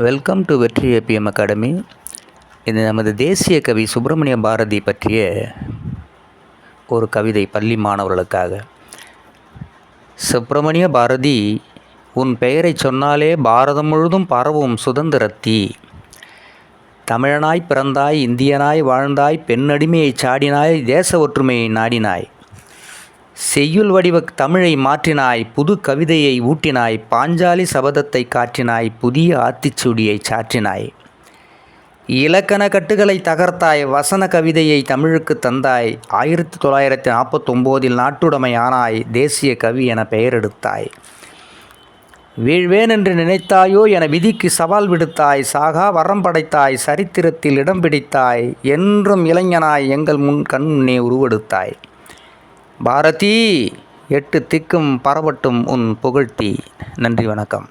Welcome to Vetri A P M academy இது நமது தேசிய கவி சுப்பிரமணிய பாரதி பற்றிய ஒரு கவிதை பள்ளி மாணவர்களுக்காக. சுப்பிரமணிய பாரதி உன் பெயரைச் சொன்னாலே பாரதம் முழுதும் பரவும் சுதந்திரத்தி தமிழனாய் பிறந்தாய் இந்தியனாய் வாழ்ந்தாய் பெண்ணடிமையைச் சாடினாய் தேச ஒற்றுமையை நாடினாய். செய்யுள் வடிவ தமிழை மாற்றினாய் புது கவிதையை ஊட்டினாய் பாஞ்சாலி சபதத்தை காற்றினாய் புதிய ஆத்திச்சூடியை சாற்றினாய். இலக்கண கட்டுகளை தகர்த்தாய் வசன கவிதையை தமிழுக்கு தந்தாய் ஆயிரத்தி தொள்ளாயிரத்தி நாற்பத்தொம்போதில் நாட்டுடைமை ஆனாய் தேசிய கவி என பெயரெடுத்தாய் வீழ்வேன் என்று நினைத்தாயோ என விதிக்கு சவால் விடுத்தாய் சாகா வரம் படைத்தாய் சரித்திரத்தில் இடம் பிடித்தாய் என்றும் இளைஞனாய் எங்கள் முன் கண் முன்னே உருவெடுத்தாய். பாரதி எட்டு திக்கும் பரவட்டும் உன் புகழ்த்தி. நன்றி வணக்கம்.